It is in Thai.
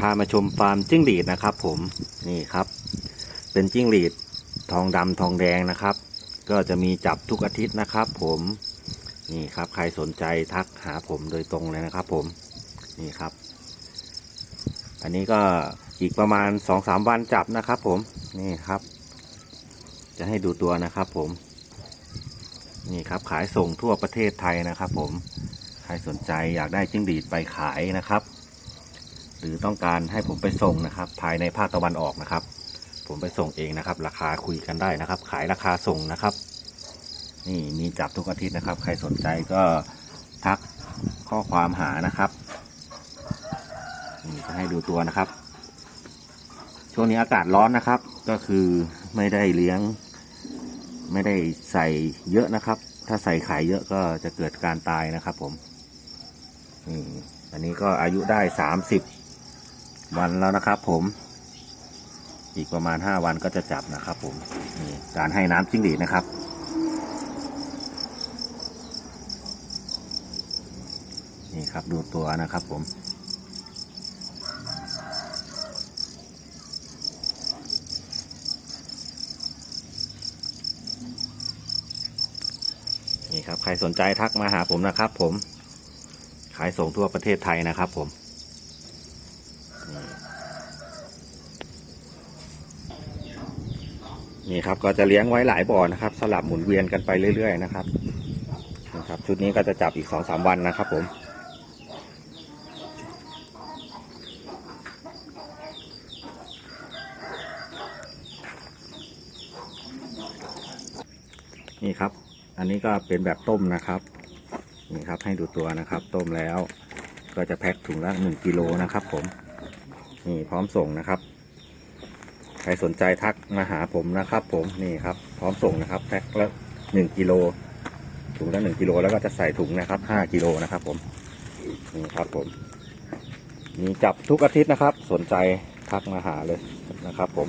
พามาชมฟาร์มจิ้งหรีดนะครับ ผมนี่ครับ เป็นจิ้งหรีดทองดำทองแดงนะครับ ก็จะมีจับทุกอาทิตย์นะครับ ผมนี่ครับ ใครสนใจทักหาผมโดยตรงเลยนะครับ ผมนี่ครับ อันนี้ก็อีกประมาณสองสามวันจับนะครับ ผมนี่ครับ จะให้ดูตัวนะครับ ผมนี่ครับขายส่งทั่วประเทศไทยนะครับ ผมใครสนใจอยากได้จิ้งหรีดไปขายนะครับ หรือต้องการให้ผมไปส่งนะครับ ภายในภาคตะวันออกนะครับ ผมไปส่งเองนะครับ ราคาคุยกันได้นะครับ ขายราคาส่งนะครับ นี่มีจับทุกอาทิตย์นะครับ ใครสนใจก็ทักข้อความหานะครับนี่จะให้ดูตัวนะครับ ช่วงนี้อากาศร้อนนะครับ ก็คือไม่ได้เลี้ยง ไม่ได้ใส่เยอะนะครับ ถ้าใส่ขายเยอะก็จะเกิดการตายนะครับ ผมนี่อันนี้ก็อายุได้สามสิบ วันแล้วนะครับ ผมอีกประมาณห้าวันก็จะจับนะครับ ผมนี่การให้น้ำจิ้งหรีดนะครับ นี่ครับดูตัวนะครับ ผมนี่ครับใครสนใจทักมาหาผมนะครับ ผมขายส่งทั่วประเทศไทยนะครับ ผม นี่ครับก็จะเลี้ยงไว้หลายบ่อนะครับ สลับหมุนเวียนกันไปเรื่อย ๆ นะครับนะครับชุดนี้ก็จะจับอีกสองสามวันนะครับผมนี่ครับ อันนี้ก็เป็นแบบต้มนะครับ นี่ครับให้ดูตัวนะครับ ต้มแล้ว ก็จะแพ็คถุงละหนึ่งกิโลนะครับ ผม นี่พร้อมส่งนะครับ ใครสนใจทักมาหาผมนะครับ ผมนี่ครับ พร้อมส่งนะครับแพ็คละหนึ่งกิโลถุงละหนึ่งกิโลแล้วก็จะใส่ถุงนะครับห้ากิโลนะครับผมนี่ครับผม มีจับทุกอาทิตย์นะครับ สนใจทักมาหาเลยนะครับ ผม